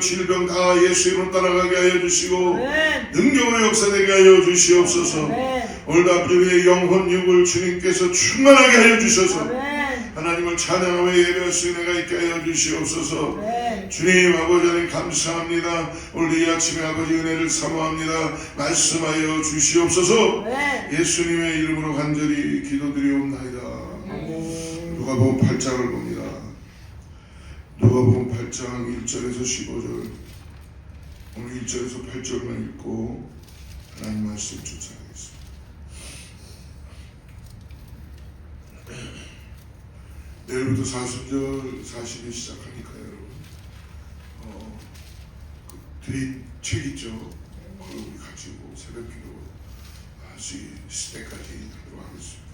질병 다 예수 이름으로 따라가게 하여 주시고 아멘. 능력으로 역사되게 하여 주시옵소서. 아멘. 오늘도 앞뒤의 영혼 육을 주님께서 충만하게 하여 주셔서 아멘. 하나님을 찬양하며 예배할 수 있는 내가 있게 하여 주시옵소서. 아멘. 주님 아버지 하나님 감사합니다. 오늘 이 아침에 아버지 은혜를 사모합니다. 말씀하여 주시옵소서. 아멘. 예수님의 이름으로 간절히 기도드리옵나이다. 아멘. 누가복음 8장을 봅니다. 누가복음 8장 1절에서 15절. 오늘 1절에서 8절만 읽고 하나님 말씀 쫓아가겠습니다. 내일부터 40절 40일 시작하니까 여러분 어, 그 뒤에 책 있죠? 그걸 우리 같이 뭐 새벽 기도 할수 있을 때까지 하도록 하겠습니다.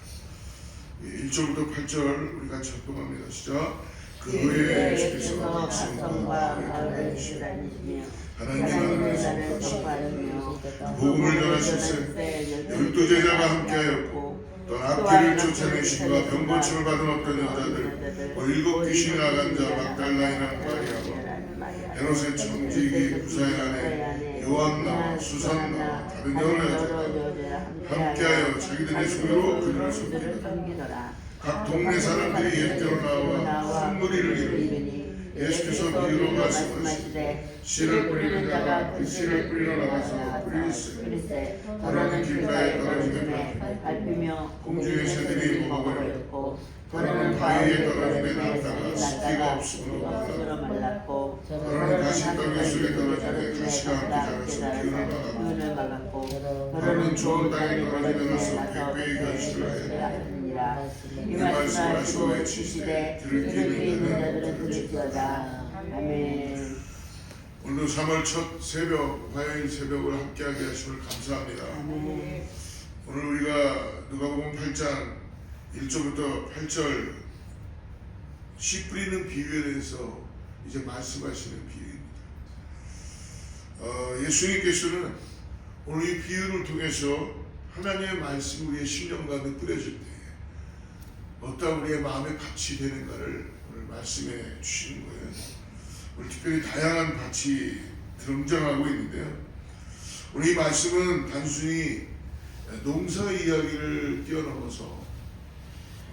예, 1절부터 8절 우리 같이 합동합니다. 시작. 그 후에 주께서 백성과 마을을 다니시며 하나님의 나라를 선포하시며 복음을 전하실세 열두 제자가 함께하였고 또 앞길을 쫓아내심과 병고침을 받은 어떤 여자들 뭐 일곱 귀신이 나간 자 막달라이나 마리아와 헤롯의 청지기 부사의 아내 요한나 수산나 다른 여러 여자가 함께하여 자기들의 소유로 그들을 섬기다 각 동네 사람들이 옛대로 나와 큰 무리를 이루니 예수께서 비유로 말씀하시되 씨를 뿌리는 자가 그 씨를 뿌리러 나가서 뿌리세 떠나는 길가에 떨어지면 밟히며 공중의 새들이 먹어버렸고 떠나는 바위에 떨어지면 남다가 습기가 없으므로 말라 말랐고 떠나는 가시 떨기 속에 떨어지면 가시가 함께 자라서 기운을 막았고 떠나는 좋은 땅에 떨어지면 나서 백배의 결실을 하였다 이 말씀을 하시고 외치시되 들을 귀 있는 자들은 들을지어다 아멘 오늘 3월 첫 새벽 화요일 새벽을 함께하게 하심을 감사합니다. 아멘 오늘 우리가 누가복음 8장 1절부터 8절 씨 뿌리는 비유에 대해서 이제 말씀하시는 비유입니다. 어, 예수님께서는 오늘 이 비유를 통해서 하나님의 말씀이 우리의 가운데 뿌려질 때 어떤 우리의 마음의 밭이 되는가를 오늘 말씀해 주시는 거예요. 오늘 특별히 다양한 밭이 등장하고 있는데요. 오늘 이 말씀은 단순히 농사 이야기를 뛰어넘어서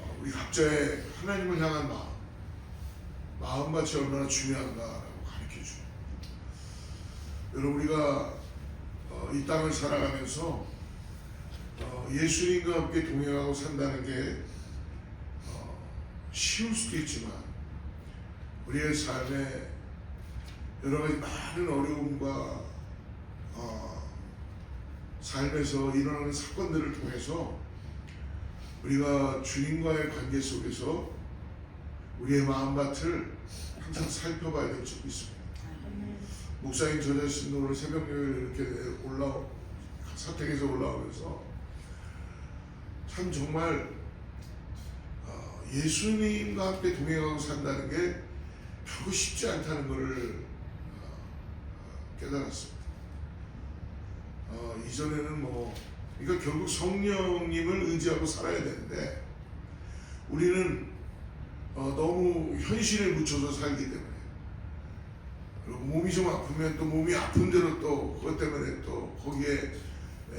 어, 우리 각자의 하나님을 향한 마음, 마음밭이 얼마나 중요한가라고 가르쳐 줍니다. 여러분 우리가 어, 이 땅을 살아가면서 어, 예수님과 함께 동행하고 산다는 게 어, 쉬울 수도 있지만 우리의 삶에 여러 가지 많은 어려움과 어, 삶에서 일어나는 사건들을 통해서 우리가 주님과의 관계 속에서 우리의 마음밭을 항상 살펴봐야 될 점이 있습니다. 목사님 저 자신도 오늘 새벽 예배 이렇게 올라 사택에서 올라오면서 참 정말 어, 예수님과 함께 동행하고 산다는 게 별거 쉽지 않다는 것을 어, 깨달았습니다. 어, 이전에는 뭐 그러니까 결국 성령님을 의지하고 살아야 되는데 우리는 어, 너무 현실에 묻혀서 살기 때문에 그리고 몸이 좀 아프면 또 몸이 아픈 대로 또 그것 때문에 또 거기에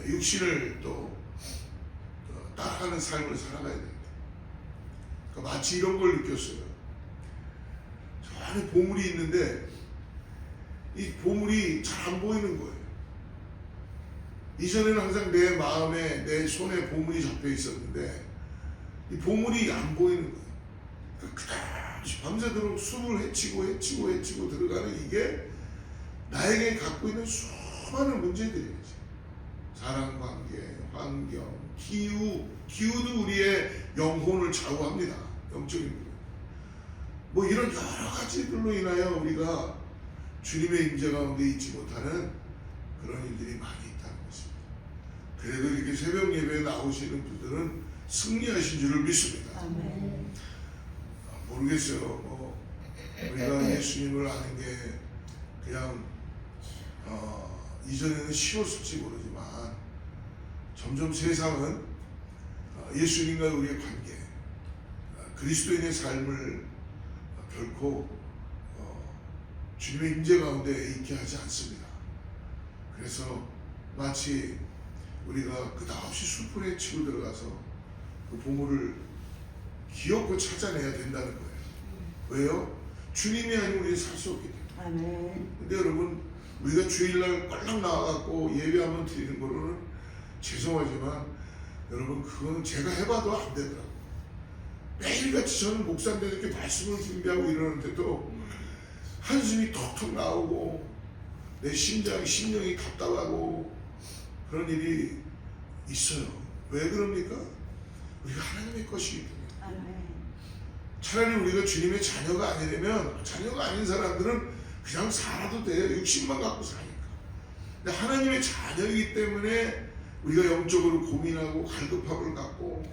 육신을 또 어, 따라가는 삶을 살아가야. 그러니까 마치 이런 걸 느꼈어요. 저 안에 보물이 있는데 이 보물이 잘 안 보이는 거예요. 이전에는 항상 내 마음에 내 손에 보물이 잡혀 있었는데 이 보물이 안 보이는 거예요. 그러니까 그다지 밤새도록 숨을 헤치고 헤치고 헤치고 들어가는 이게 나에게 갖고 있는 수많은 문제들이지. 사랑 관계, 환경, 기후, 기후도 우리의 영혼을 좌우합니다. 영적인 부분. 뭐 이런 여러 가지들로 인하여 우리가 주님의 임재 가운데 있지 못하는 그런 일들이 많이 있다는 것입니다. 그래도 이렇게 새벽 예배에 나오시는 분들은 승리하신 줄을 믿습니다. 아멘 모르겠어요. 뭐 우리가 예수님을 아는 게 그냥 어, 이전에는 쉬웠을지 모르지만 점점 세상은 어, 예수님과 우리의 관계, 어, 그리스도인의 삶을 어, 결코 어, 주님의 임재 가운데 있게 하지 않습니다. 그래서 마치 우리가 끝없이 숲을 치고 들어가서 그 보물을 기어코 찾아내야 된다는 거예요. 왜요? 주님이 아니면 우리 살 수 없기 때문에. 근데 여러분 우리가 주일날 꼴랑 나와갖고 예배 한번 드리는 거로는 죄송하지만 여러분 그거는 제가 해봐도 안 되더라고요. 매일같이 저는 목사인데 이렇게 말씀을 준비하고 이러는데도 한숨이 턱턱 나오고 내 심장이 심령이 답답하고 그런 일이 있어요. 왜 그럽니까? 우리가 하나님의 것이기 때문에. 차라리 우리가 주님의 자녀가 아니라면 자녀가 아닌 사람들은 그냥 살아도 돼요. 육신만 갖고 사니까. 근데 하나님의 자녀이기 때문에 우리가 영적으로 고민하고 갈급함을 갖고.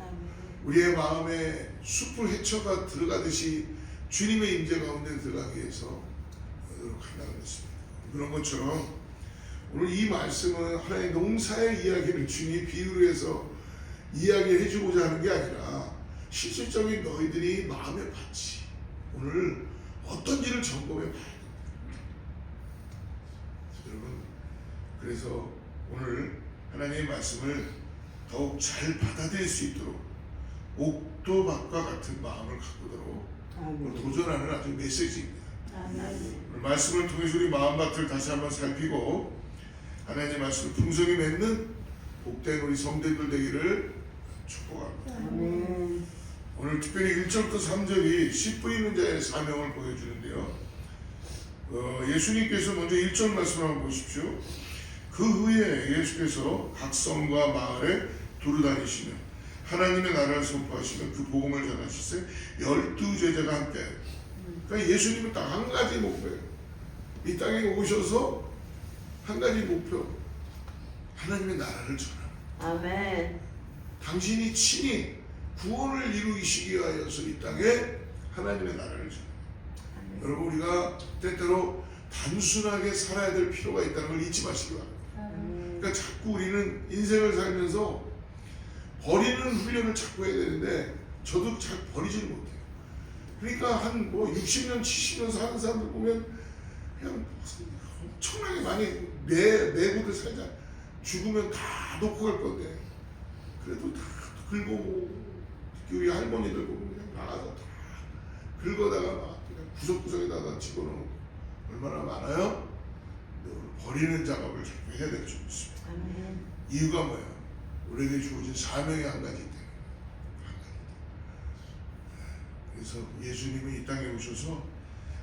우리의 마음에 숲을 헤쳐가 들어가듯이 주님의 임재 가운데 들어가기 위해서 노력한다는 것입니다. 그런 것처럼 오늘 이 말씀은 하나의 농사의 이야기를 주님이 비유로 해서 이야기해 주고자 하는 게 아니라 실질적인 너희들이 마음의 가치 오늘 어떤지를 점검해 봐야 됩니다. 여러분 그래서 오늘 하나님의 말씀을 더욱 잘 받아들일 수 있도록 옥도밭과 같은 마음을 갖고도록. 도전하는 아주 메시지입니다. 오늘 말씀을 통해서 우리 마음밭을 다시 한번 살피고 하나님의 말씀을 풍성히 맺는 복된 우리 성도들 되기를 축복합니다. 아멘. 오늘 특별히 1절부터 3절이 씨 뿌리는 자의 사명을 보여주는데요. 어, 예수님께서 먼저 1절 말씀을 한번 보십시오. 그 후에 예수께서 각 성과 마을에 두루 다니시며 하나님의 나라를 선포하시며 그 복음을 전하시세 열두 제자가 함께 그러니까 예수님은 딱 한 가지 목표예요. 이 땅에 오셔서 한 가지 목표 하나님의 나라를 전하는 아멘. 당신이 친히 구원을 이루시기 위하여서 이 땅에 하나님의 나라를 전하는 여러분 우리가 때때로 단순하게 살아야 될 필요가 있다는 걸 잊지 마시기 바랍니다. 그러니까 자꾸 우리는 인생을 살면서 버리는 훈련을 자꾸 해야 되는데 저도 잘 버리지를 못해요. 그러니까 한 뭐 60년, 70년 사는 사람들 보면 그냥 엄청나게 많이 내, 내고들 살자. 죽으면 다 놓고 갈 건데 그래도 다 긁고 특히 우리 할머니들 보면 그냥 나가서 다 긁어다가 막 그냥 구석구석에다가 집어넣고 얼마나 많아요? 버리는 작업을 자꾸 해야 될줄 믿습니다. 아멘. 이유가 뭐야? 우리에게 주어진 사명이 한 가지 때문에. 한 가지. 그래서 예수님이 이 땅에 오셔서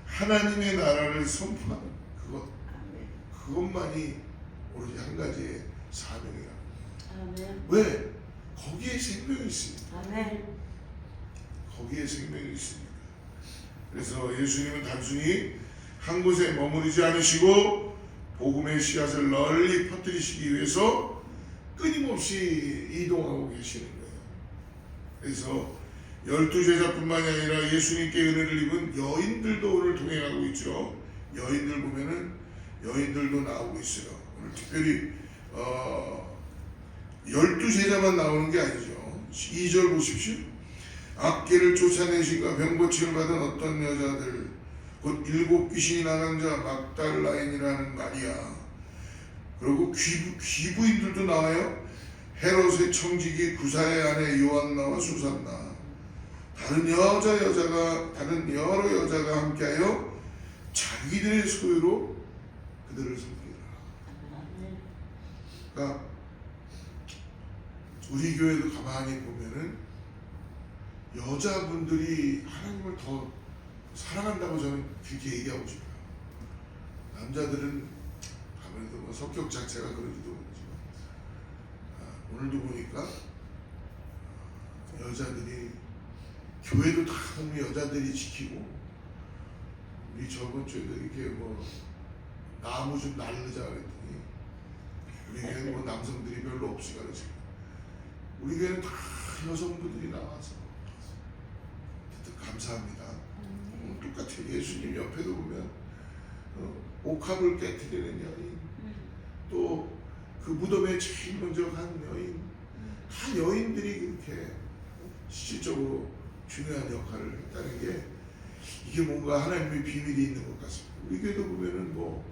하나님의 나라를 선포하는 그것. 그것만이 오로지 한 가지의 사명이라. 아멘. 왜? 거기에 생명이 있으니까. 아멘. 거기에 생명이 있으니까. 그래서 예수님은 단순히 한 곳에 머무르지 않으시고 복음의 씨앗을 널리 퍼뜨리시기 위해서 끊임없이 이동하고 계시는 거예요. 그래서 열두 제자뿐만이 아니라 예수님께 은혜를 입은 여인들도 오늘 동행하고 있죠. 여인들 보면은 여인들도 나오고 있어요. 오늘 특별히 어, 열두 제자만 나오는 게 아니죠. 2절 보십시오. 악기를 쫓아내시가 병고침을 받은 어떤 여자들 곧 일곱 귀신이 나간 자 막달라인이라는 마리아 그리고 귀부, 귀부인들도 나와요. 헤롯의 청지기 구사의 아내 요한나와 수산나. 다른 여자 여자가 다른 여러 여자가 함께하여 자기들의 소유로 그들을 섬기더라. 아멘. 그러니까 우리 교회도 가만히 보면은 여자분들이 하나님을 더 사랑한다고 저는 그렇게 얘기하고 싶어요. 남자들은 아무래도 뭐 성격 자체가 그런지도 모르지만 아, 오늘도 보니까 아, 여자들이 교회도 다 보면 여자들이 지키고 우리 저번 주에도 이렇게 뭐 나무 좀 날르자 그랬더니 우리 교회는 뭐 남성들이 별로 없으니까 그러지 우리 교회는 다 여성분들이 나와서 감사합니다. 어, 똑같아요. 예수님 옆에도 보면 어, 옥합을 깨뜨리는 여인, 또 그 무덤에 제일 먼저 간 여인 다 여인들이 그렇게 실질적으로 중요한 역할을 했다는 게 이게 뭔가 하나님의 비밀이 있는 것 같습니다. 우리 교회도 보면은 뭐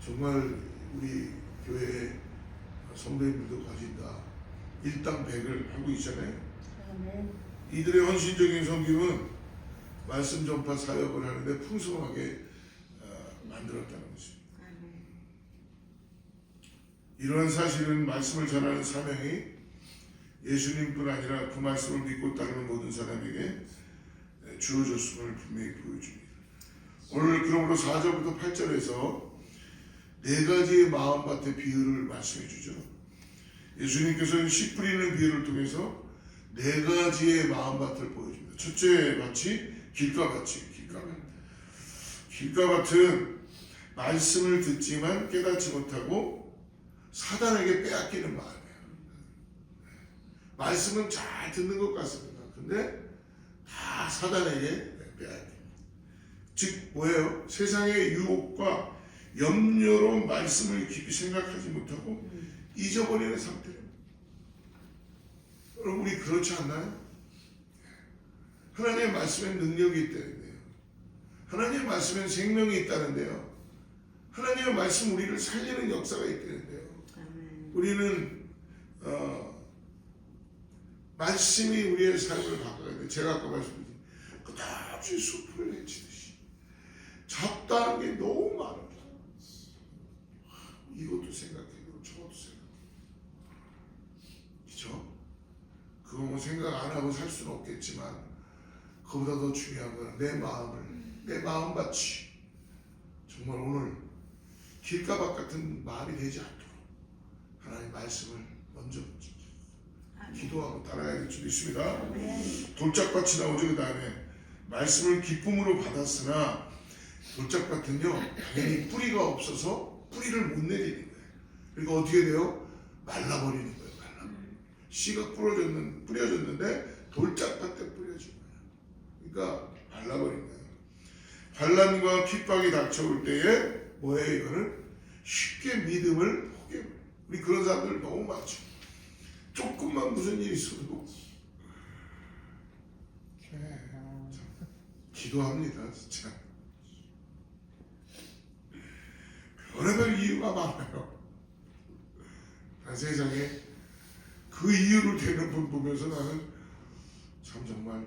정말 우리 교회 성도님들도 가진다 일당 백을 하고 있잖아요. 아멘. 이들의 헌신적인 섬김은 말씀 전파 사역을 하는데 풍성하게 어, 만들었다는 것입니다. 이러한 사실은 말씀을 전하는 사명이 예수님뿐 아니라 그 말씀을 믿고 따르는 모든 사람에게 주어졌음을 분명히 보여줍니다. 오늘 그러므로 4절부터 8절에서 네 가지의 마음밭의 비유를 말씀해 주죠. 예수님께서는 씨 뿌리는 비유를 통해서 네 가지의 마음밭을 보여줍니다. 첫째 밭이 길가밭이 길가밭. 길가밭은 말씀을 듣지만 깨닫지 못하고 사단에게 빼앗기는 마음이에요. 말씀은 잘 듣는 것 같습니다. 근데 다 사단에게 빼앗깁니다. 즉 뭐예요? 세상의 유혹과 염려로 말씀을 깊이 생각하지 못하고 잊어버리는 상태입니다. 여러분 우리 그렇지 않나요? 하나님의 말씀에 능력이 있다는데요. 하나님의 말씀에 생명이 있다는데요. 하나님의 말씀 우리를 살리는 역사가 있다는데요. 우리는 어, 말씀이 우리의 삶을 바꿔야 돼. 제가 아까 말씀드린 그다지 숲을 헤치듯이 잡다한 게 너무 많아. 이것도 생각해요. 저것도 생각해. 그죠? 그거 뭐 생각 안 하고 살 수는 없겠지만 그보다 더 중요한 건내 마음을 내 마음같이 정말 오늘 길가밭 같은 마음이 되지 않도록 하나님 말씀을 먼저 기도하고 따라야 될줄 있습니다. 돌짝밭이 나오죠. 그 다음에 말씀을 기쁨으로 받았으나 돌짝밭은요 당연히 뿌리가 없어서 뿌리를 못 내리는 거예요. 그러니까 어떻게 돼요? 말라버리는 거예요. 말라. 씨가 뿌려졌는 뿌려졌는데 돌짝밭에 뿌려진 거 예요. 그러니까 말라버린 거예요. 반란과 핍박이 닥쳐올 때에 뭐예요? 이거는 쉽게 믿음을 포기해. 우리 그런 사람들 너무 많죠. 조금만 무슨 일이 있어도 기도합니다, 진짜. 별의별 이유가 많아요. 난 세상에 그 이유를 대는 분 보면서 나는 참 정말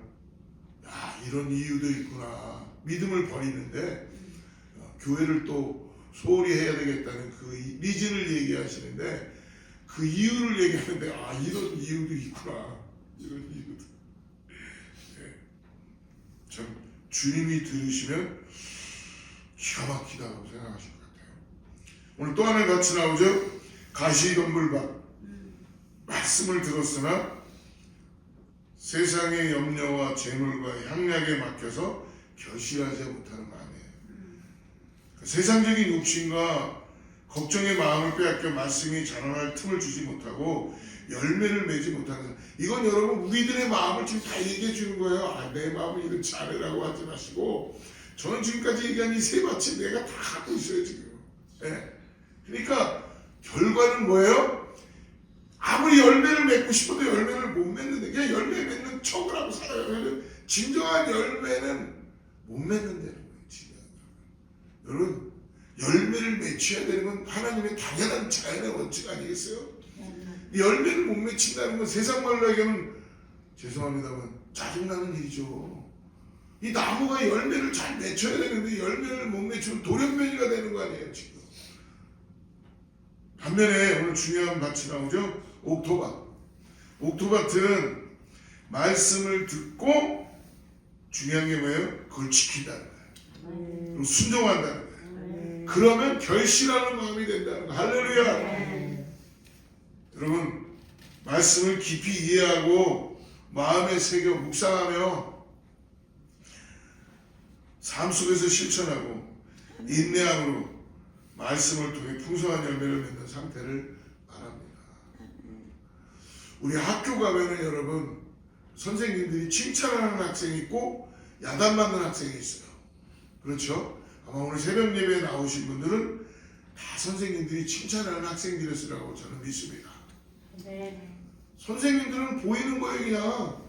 야 이런 이유도 있구나. 믿음을 버리는데 어, 교회를 또 소홀히 해야 되겠다는 그 이- 리즌을 얘기하시는데 그 이유를 얘기하는데 아 이런 이유도 있구나. 이런 이유도. 네. 참 주님이 들으시면 기가 막히다고 생각하실 것 같아요. 오늘 또 하나 같이 나오죠? 가시덤불밭. 말씀을 들었으나 세상의 염려와 재물과 향락에 막혀서 결실하지 못하는 마음이에요. 그 세상적인 욕심과 걱정의 마음을 빼앗겨 말씀이 자라날 틈을 주지 못하고 열매를 맺지 못하는. 이건 여러분 우리들의 마음을 지금 다 얘기해 주는 거예요. 아, 내 마음을 이렇지 않으라고 하지 마시고 저는 지금까지 얘기한 이 세 밭이 내가 다 갖고 있어요 지금. 예. 그러니까 결과는 뭐예요? 아무리 열매를 맺고 싶어도 열매를 못 맺는데 그냥 열매 맺는 척을 하고 살아요. 진정한 열매는 못 맺는다는 거예요. 진짜. 여러분 열매를 맺혀야 되는 건 하나님의 당연한 자연의 원칙 아니겠어요? 이 열매를 못 맺힌다는 건 세상 말로 얘기하면 죄송합니다만 짜증나는 일이죠. 이 나무가 열매를 잘 맺혀야 되는데 열매를 못 맺히면 돌연변이가 되는 거 아니에요 지금. 반면에 오늘 중요한 밭이 나오죠. 옥토밭. 옥토밭은 말씀을 듣고 중요한 게 뭐예요? 그걸 지킨다는 거예요. 순종한다는 거예요. 그러면 결실하는 마음이 된다는 거예요. 할렐루야. 여러분 말씀을 깊이 이해하고 마음에 새겨 묵상하며 삶 속에서 실천하고 인내함으로 말씀을 통해 풍성한 열매를 맺는 상태를 말합니다. 우리 학교 가면은 여러분 선생님들이 칭찬하는 학생이 있고 야단맞는 학생이 있어요. 그렇죠? 아마 오늘 새벽 예배에 나오신 분들은 다 선생님들이 칭찬하는 학생들이었으라고 저는 믿습니다. 네. 선생님들은 보이는 거예요 그냥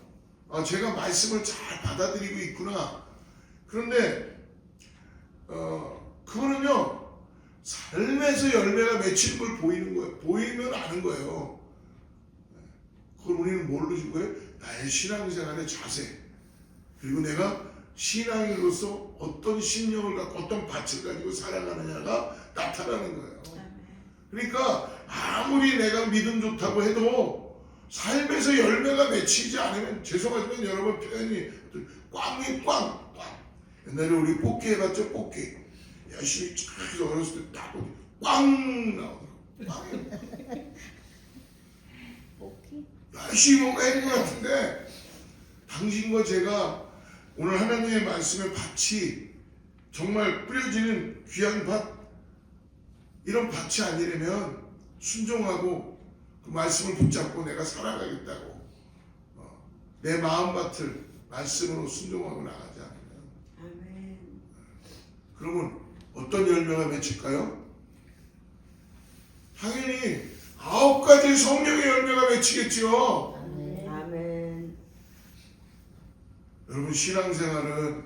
아 제가 말씀을 잘 받아들이고 있구나 그런데 어 그거는요 삶에서 열매가 맺히는 걸 보이는 거예요 보이면 아는 거예요 그걸 우리는 뭘로 준 거예요? 나의 신앙생활의 자세. 그리고 내가 신앙인으로서 어떤 신령을 갖고 어떤 밭을 가지고 살아가느냐가 나타나는 거예요. 그러니까 아무리 내가 믿음 좋다고 해도 삶에서 열매가 맺히지 않으면 죄송하지만 여러분 표현이 꽝이 꽝, 꽝. 옛날에 우리 뽑기 해봤죠 뽑기? 열심히 쫙 해서 어렸을 때딱 보니 꽝 나오더라고. 꽝이 오케이. 열심히 뭔가 했는 것 같은데 당신과 제가 오늘 하나님의 말씀의 밭이 정말 뿌려지는 귀한 밭 이런 밭이 아니라면 순종하고 그 말씀을 붙잡고 내가 살아가겠다고 어, 내 마음밭을 말씀으로 순종하고 나가지 않으면 아멘. 그러면 어떤 열매가 맺힐까요? 당연히 아홉 가지 성령의 열매가 맺히겠지요. 아멘. 여러분 신앙생활은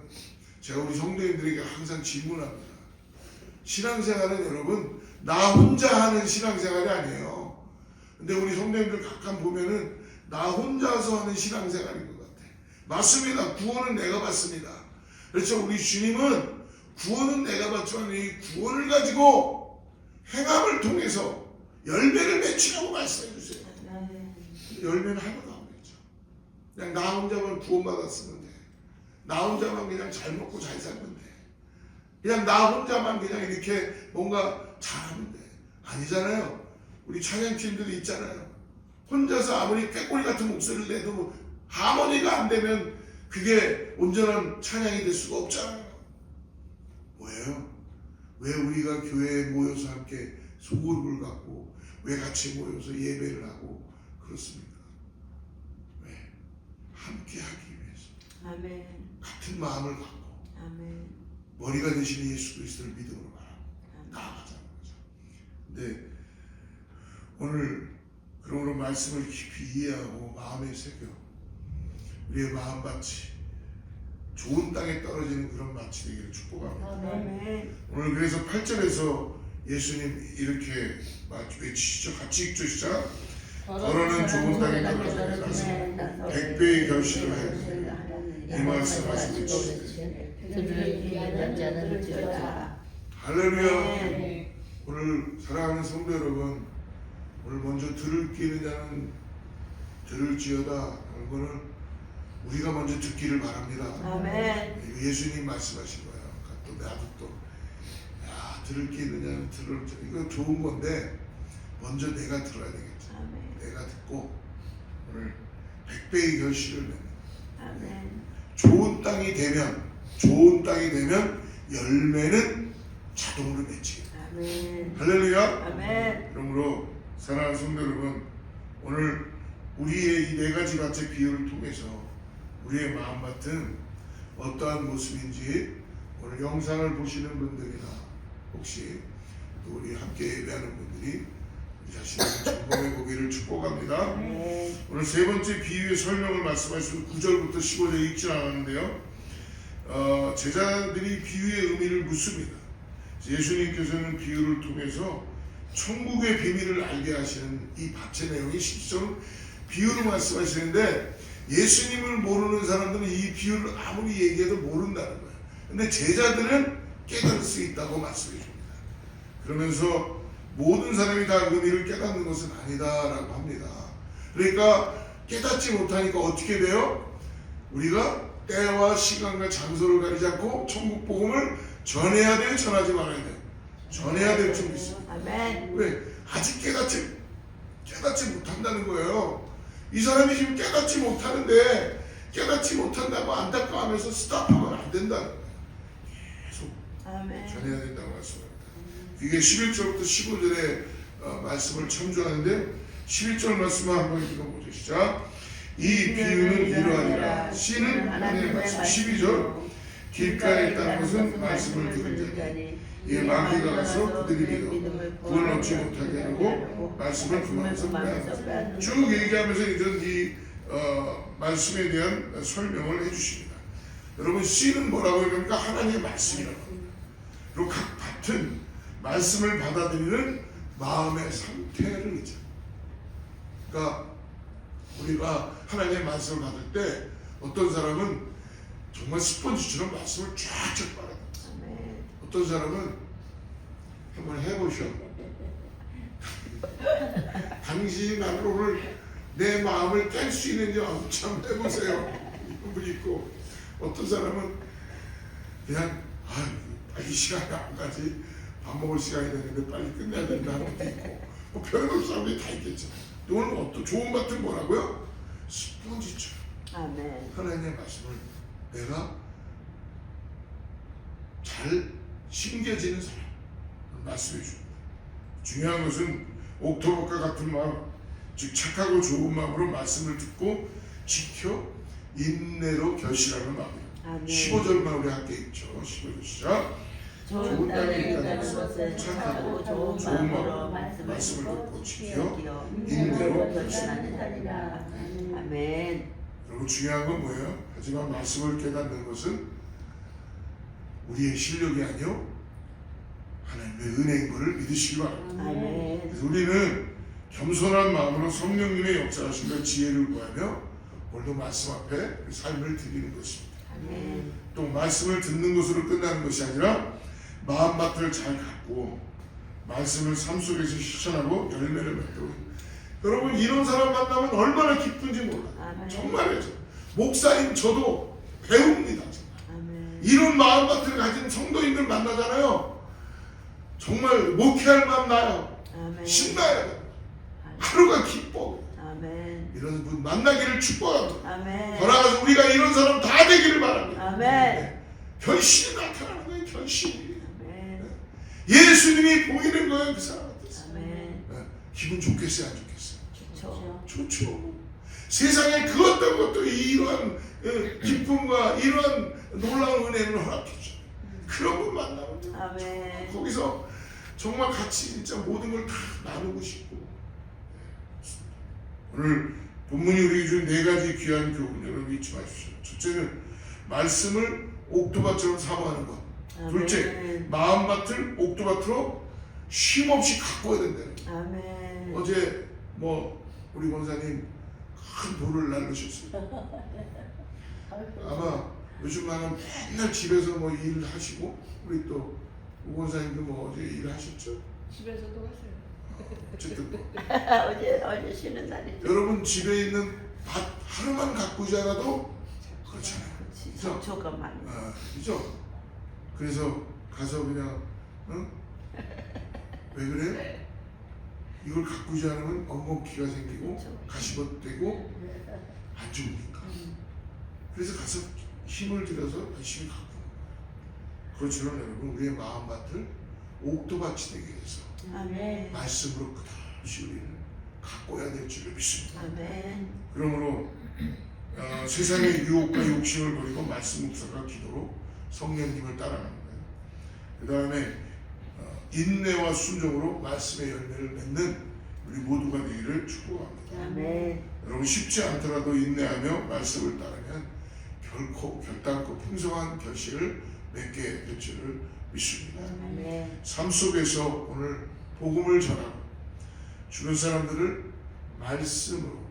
제가 우리 성도님들에게 항상 질문합니다. 신앙생활은 여러분 나 혼자 하는 신앙생활이 아니에요. 근데 우리 성도님들 가끔 보면은 나 혼자서 하는 신앙생활인 것 같아. 맞습니다. 구원은 내가 받습니다. 그렇죠. 우리 주님은 구원은 내가 받지만 이 구원을 가지고 행함을 통해서 열매를 맺히라고 말씀해 주세요. 열매는 하나도 안 맺죠. 그냥 나 혼자만 구원받았으면 돼. 나 혼자만 그냥 잘 먹고 잘 살면 돼. 그냥 나 혼자만 그냥 이렇게 뭔가 잘하면 돼. 아니잖아요. 우리 찬양팀들이 있잖아요. 혼자서 아무리 꾀꼬리 같은 목소리를 내도 하모니가 안 되면 그게 온전한 찬양이 될 수가 없잖아요. 뭐예요? 왜 우리가 교회에 모여서 함께 소그룹을 갖고 왜 같이 모여서 예배를 하고 그렇습니까? 왜? 함께 하기 위해서 아멘. 같은 마음을 갖고 아멘. 머리가 되시는 예수 그리스도를 믿음으로 말하고 나아가자는 거죠. 근데 오늘 그러므로 말씀을 깊이 이해하고 마음에 새겨 우리의 마음밭이 좋은 땅에 떨어지는 그런 밭이 되기를 축복합니다. 아멘. 오늘 그래서 8절에서 예수님 이렇게 외치시죠. 같이 읽죠. 시작. 더러는 좋은 땅에 떨어져 백배의 결실을 하여 이 말씀 하시고 있으시되 자는. 할렐루야. 오늘 사랑하는 성도 여러분, 오늘 먼저 들을 끼는 자는 들을지어다. 그거는 우리가 먼저 듣기를 바랍니다. 아멘. 예수님 말씀하신 거예요. 또 나도 또, 들을 게 있느냐는 들을, 이거 좋은 건데, 먼저 내가 들어야 되겠죠. 아멘. 내가 듣고, 오늘 백배의 결실을 맺는. 아멘. 좋은 땅이 되면, 좋은 땅이 되면, 열매는 자동으로 맺히게. 아멘. 할렐루야! 아멘. 그러므로, 사랑하는 성도 여러분, 오늘 우리의 이 네 가지 밭의 비유를 통해서 우리의 마음밭은 어떠한 모습인지 오늘 영상을 보시는 분들이나 혹시 또 우리 함께 예배하는 분들이 자신을 점검해 보기를 축복합니다. 오늘 세 번째 비유의 설명을 말씀하시고 9절부터 15절 읽지 않았는데요. 어, 제자들이 비유의 의미를 묻습니다. 예수님께서는 비유를 통해서 천국의 비밀을 알게 하시는 이 밭의 내용이 10절 비유로 말씀하시는데 예수님을 모르는 사람들은 이 비유를 아무리 얘기해도 모른다는 거예요. 근데 제자들은 깨달을 수 있다고 말씀해 줍니다. 그러면서 모든 사람이 다 의미를 깨닫는 것은 아니다라고 합니다. 그러니까 깨닫지 못하니까 어떻게 돼요? 우리가 때와 시간과 장소를 가리지 않고 천국 복음을 전해야 돼요, 전하지 말아야 돼요. 전해야 될 줄이 있습니다. 왜? 아직 깨닫지 깨닫지 못한다는 거예요. 이 사람이 지금 깨닫지 못하는데 깨닫지 못한다고 안타까워하면서 스탑하면 안. 계속 아멘. 전해야 된다고 말씀합니다. 이게 11절부터 15절의 어, 말씀을 첨주하는데 11절 말씀을 한번 읽어보죠. 시작. 이 비유는 이러하니라. 씨는 하나님의 말씀 12절 길가에 있다는 것은 말씀을 들은 자니 이에 마귀가 가서 그들이 믿어 구원 얻지 못하게 하고 말씀을 빼앗는다. 쭉 얘기하면서 이런 이 어, 말씀에 대한 설명을 해주십니다. 여러분 씨는 뭐라고 그러니까 하나님의 말씀이라고 각 밭은 말씀을 받아들이는 마음의 상태를 의자. 그러니까 우리가 하나님의 말씀을 받을 때 어떤 사람은 정말 스펀지처럼 말씀을 쫙쫙 빨아들여. 아멘. 어떤 사람은 한번 해보셔. 당신이 나를 오늘 내 마음을 깰수 있는지 한번 해보세요. 이런 분 있고 어떤 사람은 그냥 아 빨리 시간이 안 가지 밥 먹을 시간이 되는데 빨리 끝내야 된다 하는 분도 있고 뭐 별의별 사람들이 다 있겠죠. 또는 어떤 좋은 밭은 뭐라고요? 스펀지처럼 아멘. 하나님의 말씀을 내가 잘 심겨지는 사람 말씀해 줍니다. 중요한 것은 옥토버과 같은 마음, 즉 착하고 좋은 마음으로 말씀을 듣고 지켜 인내로 결실하는 마음이에요. 아멘. 15절만 우리 함께 읽죠. 15절 시작. 좋은 땅에 있다는 것은 착하고 좋은 좋은 마음으로 말씀을 말씀을 듣고 지켜 지켜 인내로 결신하는 자리라. 아멘. 여러분 중요한 건 뭐예요? 하지만 말씀을 깨닫는 것은 우리의 실력이 아니요 하나님의 은혜인 것을 믿으시기 바랍니다. 아멘. 그래서 우리는 겸손한 마음으로 성령님의 역사하심과 지혜를 구하며 오늘도 말씀 앞에 우리 삶을 드리는 것입니다. 아멘. 또 말씀을 듣는 것으로 끝나는 것이 아니라 마음밭을 잘 갖고 말씀을 삶 속에서 실천하고 열매를 맺고 여러분 이런 사람 만나면 얼마나 기쁜지 몰라요. 아멘. 정말이죠. 목사님 저도 배웁니다. 정말. 이런 마음밭을 가진 성도인들 만나잖아요. 정말 목회할 마음 나요. 돼요. 하루가 기뻐. 이런 분 만나기를 축복합니다. 아멘. 돌아가서 우리가 이런 사람 다 되기를 바랍니다. 아멘. 변신이 나타나는 거예요. 변신이. 아멘. 예수님이 보이는 거예요. 그 사람한테서. 아멘. 네. 기분 좋겠어요? 안 좋겠어요? 좋죠. 좋죠. 세상에 그 어떤 것도 이러한 어, 기쁨과 이러한 놀라운 은혜를 허락해줘. 그런 분 만나면 돼요. 아멘. 거기서 정말 같이 진짜 모든 걸 다 나누고 싶고 오늘 본문이 우리에게 준 네 가지 귀한 교훈 여러분 잊지 마십시오. 첫째는 말씀을 옥토밭처럼 사모하는 것. 둘째, 아멘. 마음밭을 옥토밭으로 쉼없이 가꿔야 된다는 것. 아멘. 어제 뭐 우리 권사님 큰 돌을 날르셨어요. 아마 요즘 나는 맨날 집에서 뭐 일을 하시고 우리 또 우 권사님도 뭐 어제 일하셨죠. 집에서도 하세요. 뭐 어제 어제 쉬는 날이죠. 여러분 집에 있는 밭 하루만 가꾸지 않아도 그렇잖아요. 그렇지. 그죠? 상처가 많이. 아, 그죠? 그래서 가서 그냥 응? 왜 그래? 이걸 가꾸지 않으면 엉겅퀴가 생기고 그렇죠. 가시벗되고 안 좋으니까. 그래서 가서 힘을 들여서 열심히 가꾸는 거예요. 그렇지만 여러분 우리의 마음밭을 옥토밭이 되게 해서 아멘. 말씀으로 끝없이 우리를 가꿔야 될 줄을 믿습니다. 아멘. 그러므로 어, 세상의 유혹과 욕심을 버리고 말씀 묵상과 기도로 성령님을 따라가는 거예요. 그 다음에 어, 인내와 순종으로 말씀의 열매를 맺는 우리 모두가 되기를 축복합니다. 아멘. 여러분 쉽지 않더라도 인내하며 말씀을 따르면 결코 결단코 풍성한 결실을 맺게 될 줄을 믿습니다. 삶 속에서 오늘 복음을 전하고 주변 사람들을 말씀으로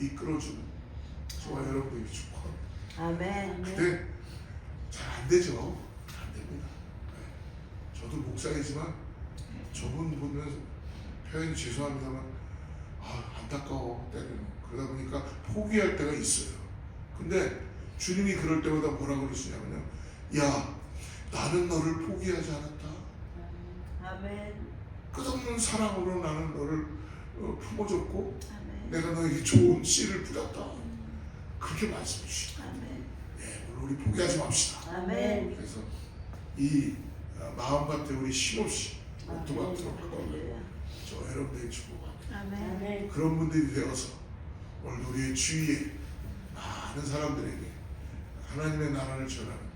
이끌어주는 저와 여러분들이 축복합니다. 아멘. 근데 잘안 되죠. 안 됩니다. 네. 저도 목사이지만 저분 보면 표현이 죄송합니다만 아, 안타까워 때는 그러다 보니까 포기할 때가 있어요. 근데 주님이 그럴 때마다 뭐라 그러시냐면요. 야, 나는 너를 포기하지 않았다. 아멘. 끝없는 사랑으로 나는 너를 어, 품어줬고 아멘. 내가 너에게 좋은 씨를 뿌렸다. 그렇게 말씀해 주시다. 아멘. 예, 오늘 우리 포기하지 맙시다. 아멘. 그래서 이 어, 마음밭에 우리 힘없이 옥토밭으로. 할렐루야. 저 여러분들이. 아멘. 그런 분들이 되어서 오늘 우리의 주위에 많은 사람들에게 하나님의 나라를 전하는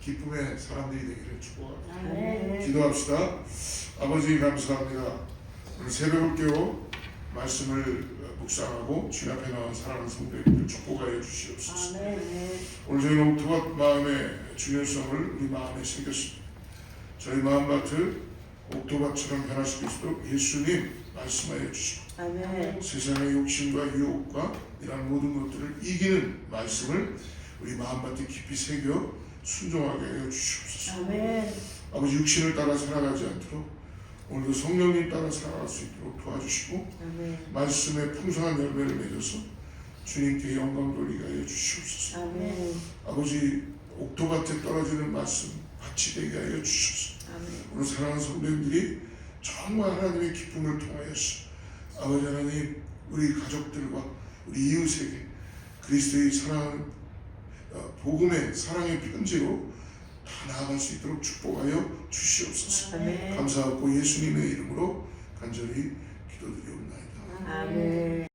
기쁨의 사람들이 되기를 축복합니다. 아멘. 기도합시다. 아버지 감사합니다. 오늘 새벽을 깨워 말씀을 묵상하고 주님 앞에 나온 사랑하는 성도님들 축복하여 주시옵소서. 아멘. 오늘 저희는 옥토밭 마음의 중요성을 우리 마음에 새겼습니다. 저희 마음밭을 옥토밭처럼 있도록 예수님 말씀하여 주시고 아멘. 세상의 욕심과 유혹과 이런 모든 것들을 이기는 말씀을 우리 마음밭에 깊이 새겨 순종하게 하여 주시옵소서. 아멘. 아버지 육신을 따라 살아가지 않도록 오늘도 성령님 따라 살아갈 수 있도록 도와주시고 아멘. 말씀의 풍성한 열매를 맺어서 주님께 영광 돌리게 하여 주시옵소서. 아멘. 아버지 옥토밭에 떨어지는 말씀 밭이 되게 하여 주시옵소서. 오늘 사랑하는 성도님들이 정말 하나님의 기쁨을 통하여서 아버지 하나님 우리 가족들과 우리 이웃에게 그리스도의 사랑 어, 복음의 사랑의 편지로 다 나아갈 수 있도록 축복하여 주시옵소서. 아멘. 감사하고 예수님의 이름으로 간절히 기도드리옵나이다. 아멘.